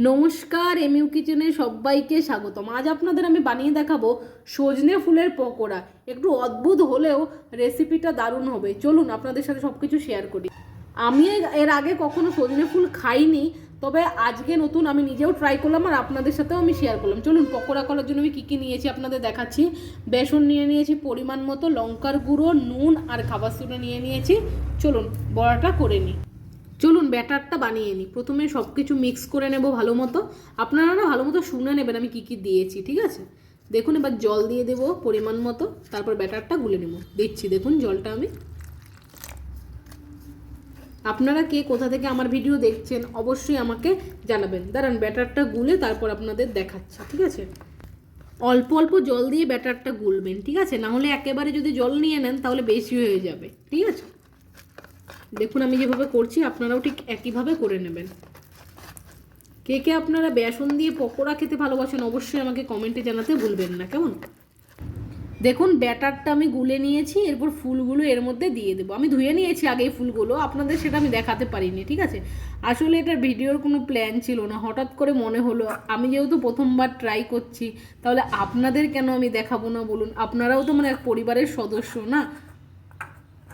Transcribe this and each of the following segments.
নমস্কার, এমইউ কিচেনে সবাইকে স্বাগতম। আজ আপনাদের আমি বানিয়ে দেখাবো সজনে ফুলের পকোড়া। একটু অদ্ভুত হলেও রেসিপিটা দারুণ হবে। চলুন আপনাদের সাথে সব কিছু শেয়ার করি। আমি এর- আগে কখনো সজনে ফুল খাইনি, তবে আজকে নতুন আমি নিজেও ট্রাই করলাম আর আপনাদের সাথেও আমি শেয়ার করলাম। চলুন পকোড়া করার জন্য আমি কী কী নিয়েছি আপনাদের দেখাচ্ছি। বেসন নিয়ে নিয়েছি পরিমাণ মতো লঙ্কার গুঁড়ো, নুন আর খাবার সোডা নিয়ে নিয়েছি। চলুন বড়াটা করে নিই। চলুন ব্যাটারটা বানিয়ে নিই। প্রথমে সব কিছু মিক্স করে নেব ভালো মতো। আপনারা না ভালো মতো শুনে নেবেন আমি কী কী দিয়েছি, ঠিক আছে? দেখুন, এবার জল দিয়ে দেবো পরিমাণ মতো, তারপর ব্যাটারটা গুলে নেব। দিচ্ছি, দেখুন জলটা আমি। আপনারা কে কোথা থেকে আমার ভিডিও দেখছেন, অবশ্যই আমাকে জানাবেন। দাঁড়ান, ব্যাটারটা গুলে তারপর আপনাদের দেখাচ্ছি, ঠিক আছে? অল্প অল্প জল দিয়ে ব্যাটারটা গুলবেন, ঠিক আছে? না হলে একেবারে যদি জল নিয়ে নেন, তাহলে বেশি হয়ে যাবে, ঠিক আছে? দেখুন, আমি যেভাবে করছি, আপনারাও ঠিক একইভাবে করে নেবেন। কে কে আপনারা বেসন দিয়ে পকোড়া খেতে ভালোবাসেন, অবশ্যই আমাকে কমেন্টে জানাতে ভুলবেন না, কেমন? দেখুন, ব্যাটারটা আমি গুলে নিয়েছি, এরপর ফুলগুলো এর মধ্যে দিয়ে দেবো। আমি ধুয়ে নিয়েছি আগে ফুলগুলো, আপনাদের সেটা আমি দেখাতে পারিনি, ঠিক আছে? আসলে এটা ভিডিওর কোনো প্ল্যান ছিল না, হঠাৎ করে মনে হলো, আমি যেহেতু প্রথমবার ট্রাই করছি, তাহলে আপনাদের কেন আমি দেখাবো না বলুন? আপনারাও তো মানে এক পরিবারের সদস্য, না?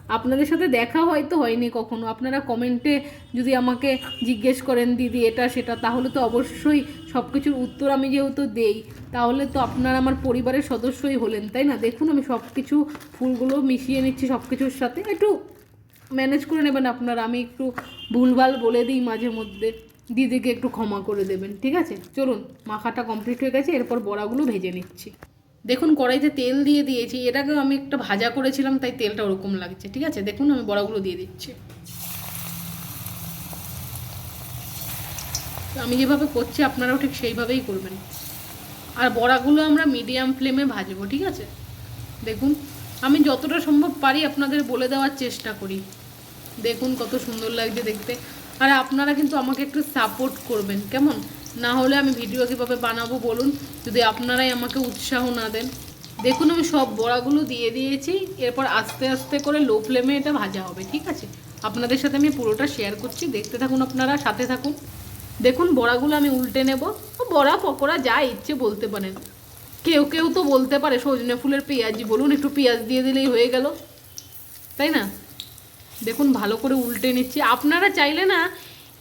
আপনাদের সাথে দেখা হয়তো হয়নি কখনো। আপনারা কমেন্টে যদি আমাকে জিজ্ঞেস করেন, দিদি, এটা, সেটা, তাহলে তো অবশ্যই সব কিছুর উত্তর আমি যেহেতু দেই, তাহলে তো আপনারা আমার পরিবারের সদস্যই হলেন, তাই না? দেখুন, আমি সব কিছু ফুলগুলো মিশিয়ে নিচ্ছি সব কিছুর সাথে। একটু ম্যানেজ করে নেবেন আপনারা, আমি একটু ভুলভাল বলে দিই মাঝে মধ্যে। দিদিকে একটু ক্ষমা করে দেবেন, ঠিক আছে? চলুন, মাখাটা কমপ্লিট হয়ে গেছে, এরপর বড়াগুলো ভেজে নিচ্ছি। দেখুন কড়াইতে তেল দিয়ে দিয়েছি আগেও আমি একটা ভাজা করেছিলাম, তাই তেলটা ওরকম লাগছে। ঠিক আছে? দেখুন, আমি বড়াগুলো দিয়ে দিচ্ছি। আমি যেভাবে করছি, আপনারাও ঠিক সেইভাবেই করবেন। আর বড়াগুলো আমরা মিডিয়াম ফ্লেমে ভাজবো, ঠিক আছে? দেখুন, আমি যতটা সম্ভব পারি আপনাদের বলে দেওয়ার চেষ্টা করি। দেখুন কত সুন্দর লাগছে দেখতে। আর আপনারা কিন্তু আমাকে একটু সাপোর্ট করবেন, কেমন? না হলে আমি ভিডিও কীভাবে বানাবো বলুন? যদি আপনারাই আমাকে উৎসাহ না দেন। দেখুন, আমি সব বড়াগুলো দিয়ে দিয়েছি। এরপর আস্তে আস্তে করে লো ফ্লেমে এটা ভাজা হবে, ঠিক আছে? আপনাদের সাথে আমি পুরোটা শেয়ার করছি। দেখতে থাকুন আপনারা, সাথে থাকুন। দেখুন, বড়াগুলো আমি উল্টে নেব। বড়া, পকোড়া, যা ইচ্ছে বলতে পারেন। কেউ কেউ তো বলতে পারে, সজনে ফুলের পেঁয়াজি, বলুন, একটু পেঁয়াজ দিয়ে দিলেই হয়ে গেল। তাই না? দেখুন, ভালো করে উল্টে নিচ্ছি। আপনারা চাইলে না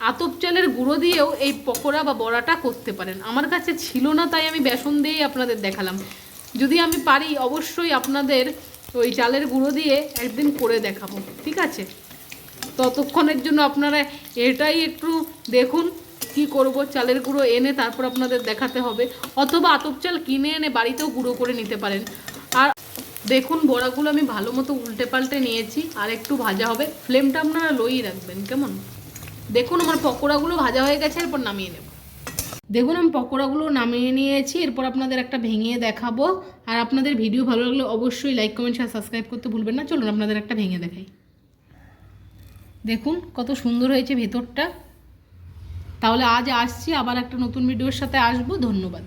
আতপ চালের গুঁড়ো দিয়েও এই পকোড়া বা বড়াটা করতে পারেন। আমার কাছে ছিল না, তাই আমি বেসন দিয়েই আপনাদের দেখালাম। যদি আমি পারি, অবশ্যই আপনাদের ওই চালের গুঁড়ো দিয়ে একদিন করে দেখাবো, ঠিক আছে? ততক্ষণের জন্য আপনারা এটাই একটু দেখুন, কি করব, চালের গুঁড়ো এনে তারপর আপনাদের দেখাতে হবে। অথবা আতপ চাল কিনে এনে বাড়িতেও গুঁড়ো করে নিতে পারেন। আর দেখুন, বড়াগুলো আমি ভালো মতো উল্টে পাল্টে নিয়েছি, আর একটু ভাজা হবে। ফ্লেমটা আপনারা লোই রাখবেন, কেমন? দেখুন, আমার পকোড়াগুলো ভাজা হয়ে গেছে, এরপর নামিয়ে নেব। দেখুন, আমি পকোড়াগুলো নামিয়ে নিয়েছি, এরপর আপনাদের একটা ভেঙে দেখাবো। আর আপনাদের ভিডিও ভালো লাগলে অবশ্যই লাইক কমেন্ট শেয়ার সাবস্ক্রাইব করতে ভুলবেন না। চলুন, আপনাদের একটা ভেঙে দেখাই। দেখুন, কত সুন্দর হয়েছে ভেতরটা। তাহলে আজ আসছি, আবার একটা নতুন ভিডিওর সাথে আসব। ধন্যবাদ।